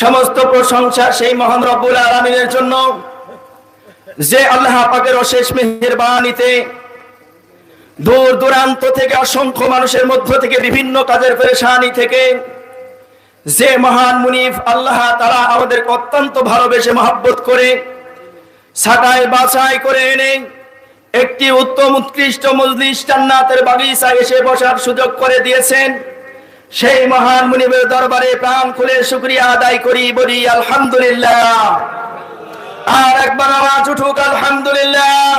সমস্ত প্রশংসা সেই মহান রব্বুল আলমিনের জন্য। যে আল্লাহ পাকের অশেষ মেহেরবানিতে দূর দূরান্ত থেকে অসংখ্য মানুষের মধ্য থেকে বিভিন্ন কাজের পেরেশানি থেকে যে মহান মুনিফ আল্লাহ তারা আমাদের অত্যন্ত ভালোবেসে মহাব্বত করে, ছাটাই বাছাই করে এনে একটি উত্তম উৎকৃষ্ট মজলিস বাগিচায় এসে বসার সুযোগ করে দিয়েছেন। সেই মহান মুনিবের দরবারে প্রাণ খুলে শুক্রিয়া আদায় করি বলি, আলহামদুলিল্লাহ। আর একবার আওয়াজ উঠুক, আলহামদুলিল্লাহ।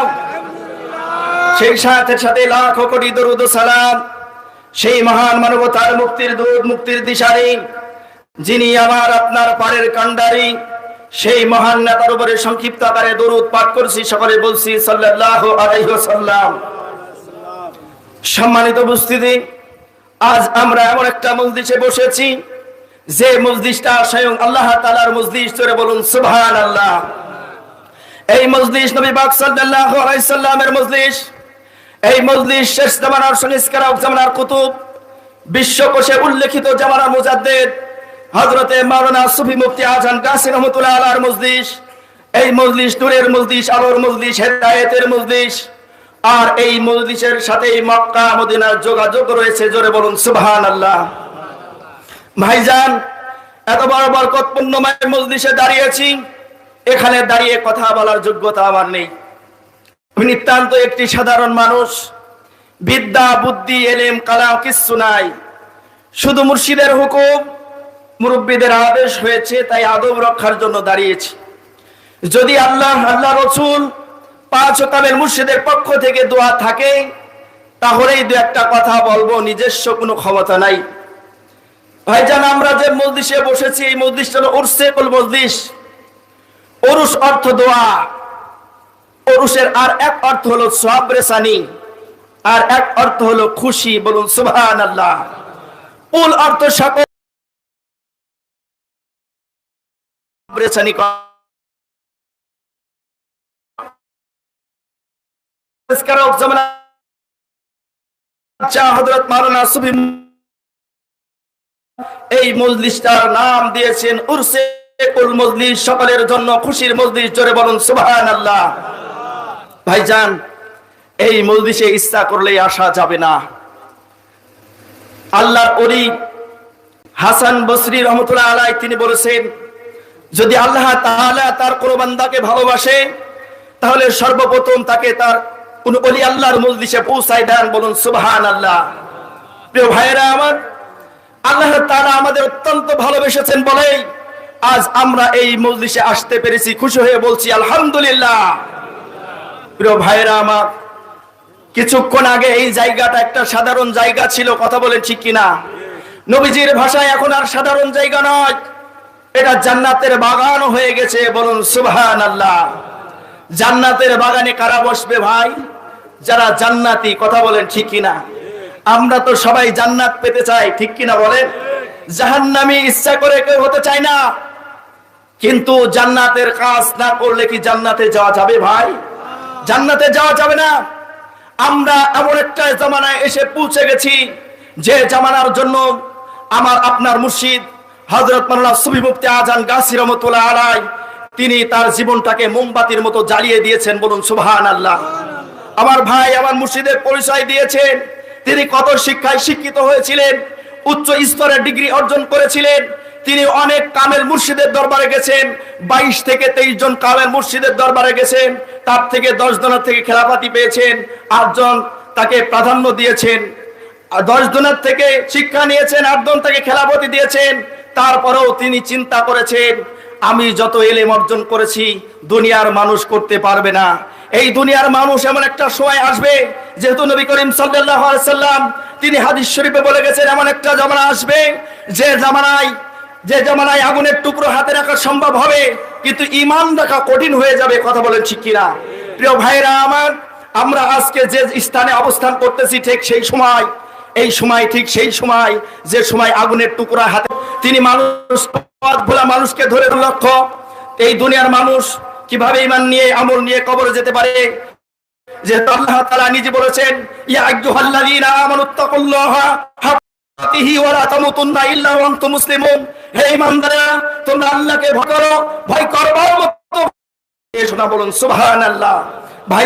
সেই সাথে সাথে লাখো কোটি দরুদ সালাম সেই মহান মানবতার মুক্তির দূত, মুক্তির দিশারি, যিনি আমার আপনার পারের কান্ডারি সেই মহান নেতার উপরে সংক্ষিপ্ত আকারে দরুদ পাঠ করছি, সকলে বলছি সাল্লাল্লাহু আলাইহি ওয়াসাল্লাম। সম্মানিত উপস্থিতি আজ আমরা এমন একটা মসজিদে বসেছি, যে মসজিদটা স্বয়ং আল্লাহ তাআলার মসজিদ চলে বলুন, সুবহানাল্লাহ। এই মজলিস নবী আলাইহি সাল্লামের মজলিস। এই মজলিস শেষ জামানার সংস্কারক জামানার কুতুব। বিশ্বকোষে উল্লেখিত জামানার মুজাদ্দেদ, হযরতে মাওলানা সুফি মুফতি আজম কাসিম রহমাতুল্লাহ আলার মজলিস। এই মজলিস নূরের মজলিস, আলোর মজলিস, হেদায়েতের মজলিস। আর এই মজলিসের সাথে মক্কা, মদিনার যোগাযোগ রয়েছে। জোরে বলুন সুবহান আল্লাহ ভাইজান, এত বড় বরকতপূর্ণ মজলিসে দাঁড়িয়েছি। এখানে দাঁড়িয়ে কথা বলার যোগ্যতা আমার নেই। আমি নিতান্ত একটি সাধারণ মানুষ। বিদ্যা, বুদ্ধি, এলেম, কালাম কিচ্ছু নাই। শুধু মুর্শিদের হুকুম, মুরব্বীদের আদেশ হয়েছে, তাই আদব রক্ষার জন্য দাঁড়িয়েছি। যদি আল্লাহ আল্লাহ রসুল পাঁচ কামের মুর্শিদের পক্ষ থেকে দোয়া থাকে। তাহলেই দু একটা কথা বলব, নিজস্ব কোনো ক্ষমতা নাই। ভাইজান, আমরা যে মসজিষে বসেছি, এই মসজিষটা হলো উর্সেকুল মসজিষ অরুষ অর্থ দোয়া। অরুষের আর এক অর্থ হলো সানি, আর এক অর্থ হলো খুশি, বলুন সুবহান আল্লাহ উল অর্থ সকল এই মজলিসটার নাম দিয়েছেন উর্সে মজলিস, সকলের জন্য খুশির মজলিস, জোরে বলুন সুবহান আল্লাহ ভাইজান, এই মজলিসে ইচ্ছা করলেই আসা যাবে না। আল্লাহর অলি হাসান বসরি রহমতুল্লাহ আলাই তিনি বলেছেন, যদি আল্লাহ তাআলা তার কোন বান্দাকে ভালোবাসে, তাহলে সর্বপ্রথম তাকে তার কোন অলি আল্লাহর মজলিসে পৌঁছায় দেন। বলুন সুবহান আল্লাহ প্রিয় ভাইয়েরা আমার, আল্লাহ তাআলা আমাদের অত্যন্ত ভালোবেসেছেন বলেই আজ আমরা এই মজলিসে আসতে পেরেছি। খুশি হয়ে বলছি, আলহামদুলিল্লাহ। প্রিয় ভাইরা আমার, কিছুক্ষণ আগে এই জায়গাটা একটা সাধারণ জায়গা ছিল, কথা বলেন ঠিক কিনা? নবীজির ভাষায় এখন আর সাধারণ জায়গা নয়। এটা জান্নাতের বাগান হয়ে গেছে। বলুন সুবহান আল্লাহ জান্নাতের বাগানে কারা বসবে ভাই? যারা জান্নাতি, কথা বলেন ঠিক কিনা? আমরা তো সবাই জান্নাত পেতে চাই, ঠিক কিনা বলেন? জাহান্নামি ইচ্ছা করে কেউ হতে চায় না। কিন্তু জান্নাতের কাজ না করলে কি জান্নাতে যাওয়া যাবে ভাই? জান্নাতে যাওয়া যাবে না। আমরা এমন একটা জামানায় এসে পৌঁছে গেছি, যে জামানার জন্য আমার আপনার মুর্শিদ হজরত মাল্লা সুবি মুফতি আজান গাছি রহমতুল্লাহ আলাই তিনি তার জীবনটাকে মোমবাতির মতো জ্বালিয়ে দিয়েছেন, বলুন সুবহান আল্লাহ আমার ভাই আমার মুর্শিদের পরিচয় দিয়েছেন। তিনি কত শিক্ষায় শিক্ষিত হয়েছিলেন, উচ্চ স্তরের ডিগ্রি অর্জন করেছিলেন। তিনি অনেক কামেল মুর্শিদের দরবারে গেছেন, বাইশ থেকে তেইশ জন কামেল মুর্শিদের দরবারে গেছেন, তার থেকে দশ জনের থেকে খেলাপাতি পেয়েছেন আটজন তাকে প্রাধান্য দিয়েছেন। দশ জনের থেকে শিক্ষা নিয়েছেন আটজন তাকে খেলাপতি দিয়েছেন। তারপরেও তিনি চিন্তা করেছেন আমি যত এলেম অর্জন করেছি, দুনিয়ার মানুষ করতে পারবে না। এই দুনিয়ার মানুষ এমন একটা সময় আসবে, যেহেতু নবী করিম সাল্লাম তিনি হাদিস শরীফে বলে গেছেন, এমন একটা জামানা আসবে, যে জামানায় যে জামানায় আগুনের টুকরো হাতে রাখা সম্ভব হবে, কিন্তু ইমান রাখা কঠিন হয়ে যাবে, কথা বলেন কিনা? প্রিয় ভাইরা আমার, আমরা আজকে যে স্থানে অবস্থান করতেছি ঠিক সেই সময়, এই সময় ঠিক সেই সময়, যে সময় আগুনের টুকরা হাতে তিনি মানুষ ভোলা মানুষকে ধরে লক্ষ্য। এই দুনিয়ার মানুষ কীভাবে ইমান নিয়ে, আমল নিয়ে কবরে যেতে পারে? যে আল্লাহ তাআলা নিজে বলেছেন ভয় শোনা বলুন ভাই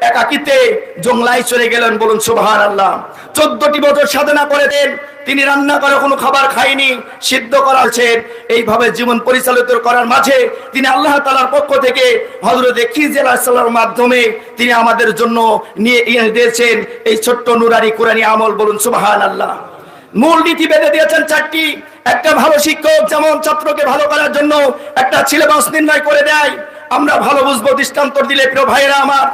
একাকিতে জংলাই চলে গেলেন বলুন সুবাহান আল্লাহ চোদ্দটি বছর সাধনা করে দেন তিনি রান্না করে কোনো খাবার খায়নি, সিদ্ধ করা এইভাবে জীবন পরিচালিত করার মাঝে তিনি আল্লাহ তালার পক্ষ থেকে হজরত খিজির মাধ্যমে তিনি আমাদের জন্য নিয়ে দিয়েছেন এই ছোট্ট নুরানি কুরানি আমল বলুন সুবাহান আল্লাহ মূল নীতি বেঁধে দিয়েছেন চারটি একটা ভালো শিক্ষক যেমন ছাত্রকে ভালো করার জন্য একটা সিলেবাস নির্ণয় করে দেয়, আমরা ভালো বুঝব, দৃষ্টান্ত দিলে, প্রিয় ভাইরা আমার,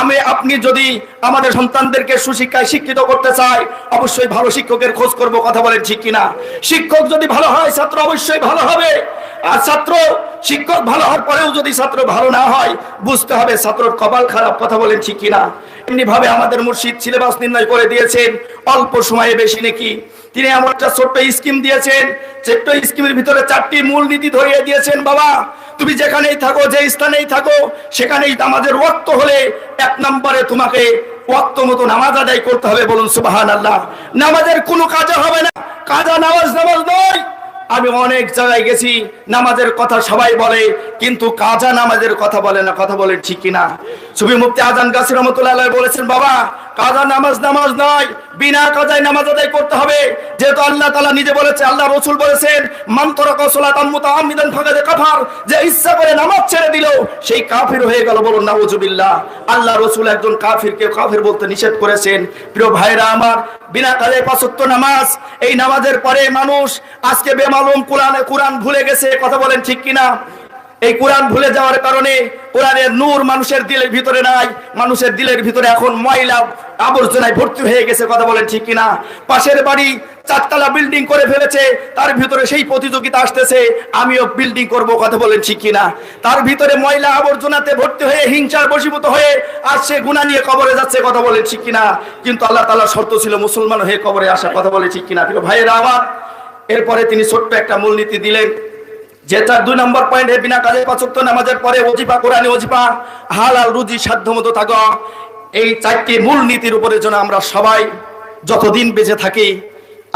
আমি, আপনি যদি আমাদের সন্তানদেরকে সুশিক্ষায় শিক্ষিত করতে চাই, অবশ্যই ভালো শিক্ষকের খোঁজ করব, কথা বলেন ঠিক কিনা। শিক্ষক যদি ভালো হয়, ছাত্র অবশ্যই ভালো হবে। আর ছাত্র, শিক্ষক ভালো হওয়ার পরেও যদি ছাত্র ভালো না হয়, বুঝতে হবে ছাত্রর কপাল খারাপ, কথা বলেন ঠিক কিনা। এমনি ভাবে আমাদের মুর্শিদ সিলেবাস নির্ণয় করে দিয়েছেন, অল্প সময়ে বেশি নাকি। তিনি এমন একটা ছোট্ট স্কিম দিয়েছেন, ছোট্ট স্কিমের ভিতরে চারটি মূল নীতি ধরিয়ে দিয়েছেন, বাবা। তুমি যেখানেই থাকো, যে স্থানেই থাকো, সেখানেই আমাদের রক্ত হলে এক নম্বরে তোমাকে ওয়াক্ত মতো নামাজ আদায় করতে হবে, বলুন সুবাহান আল্লাহ নামাজের কোনো কাজে হবে না। কাজা নামাজ আমি অনেক জায়গায় গেছি, নামাজের কথা সবাই বলে, কিন্তু কাজা নামাজের কথা বলে না, কথা বলে ঠিক কিনা? ছবি মুক্তি আজান গাছি রহমতুল্লাহ বলেছেন, বাবা, কাজা নামাজ নামাজ নয়, বিনা কাজায় নামাজ আদায় করতে হবে। যেহেতু আল্লাহ তালা নিজে বলেছে, আল্লাহ রসুল বলেছেন মান্তরা কসলা তাম্মুতা আমিদান ফাঁকাতে কাফার যে ইচ্ছা করে নামাজ ছেড়ে দিল, সেই কাফির হয়ে গেল, বলুন নাউজুবিল্লাহ। আল্লাহ রসুল একজন কাফিরকে কাফির বলতে নিষেধ করেছেন। প্রিয় ভাইরা আমার, বিনা কাজে পাঁচত্ব নামাজ, এই নামাজের পরে মানুষ আজকে বেমালুম কোরআনে কোরআন ভুলে গেছে কথা বলেন ঠিক কিনা? এই কোরআন ভুলে যাওয়ার কারণে কোরআনের নূর মানুষের দিলের ভিতরে নাই, মানুষের দিলের ভিতরে এখন ময়লা, আবর্জনায় ভর্তি হয়ে গেছে, কথা বলেন ঠিক কিনা? পাশের বাড়ি চারতলা বিল্ডিং করে ফেলেছে, তার ভিতরে সেই প্রতিযোগিতা আসতেছে, আমিও বিল্ডিং করব, কথা বলেন ঠিক কিনা? তার ভিতরে ময়লা আবর্জনাতে ভর্তি হয়ে হিংসার বশীভূত হয়ে আর সে গুণা নিয়ে কবরে যাচ্ছে, কথা বলেন ঠিক কিনা? কিন্তু আল্লাহ তালা শর্ত ছিল মুসলমান হয়ে কবরে আসা, কথা বলে ঠিক কিনা? ভাইয়েরা, আমার এরপরে তিনি ছোট্ট একটা মূলনীতি দিলেন যেটা দুই নম্বর পয়েন্ট বিনা কাজে পাচক্ত নামাজের পরে অজিপা কোরআনে অজিপা হালাল রুজি সাধ্য মতো থাক। এই চারটি মূল নীতির উপরে যেন আমরা সবাই যতদিন বেঁচে থাকি,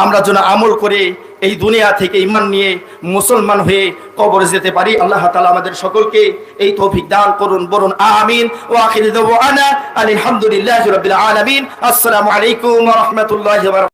আমরা যেন আমল করে এই দুনিয়া থেকে ইমান নিয়ে মুসলমান হয়ে কবরে যেতে পারি। আল্লাহ তালা আমাদের সকলকে এই তৌফিক দান করুন, বলুন আমিন। ও আখির আলহামদুলিল্লাহ আলমিন। আসসালামু আলাইকুম রহমতুল্লাহ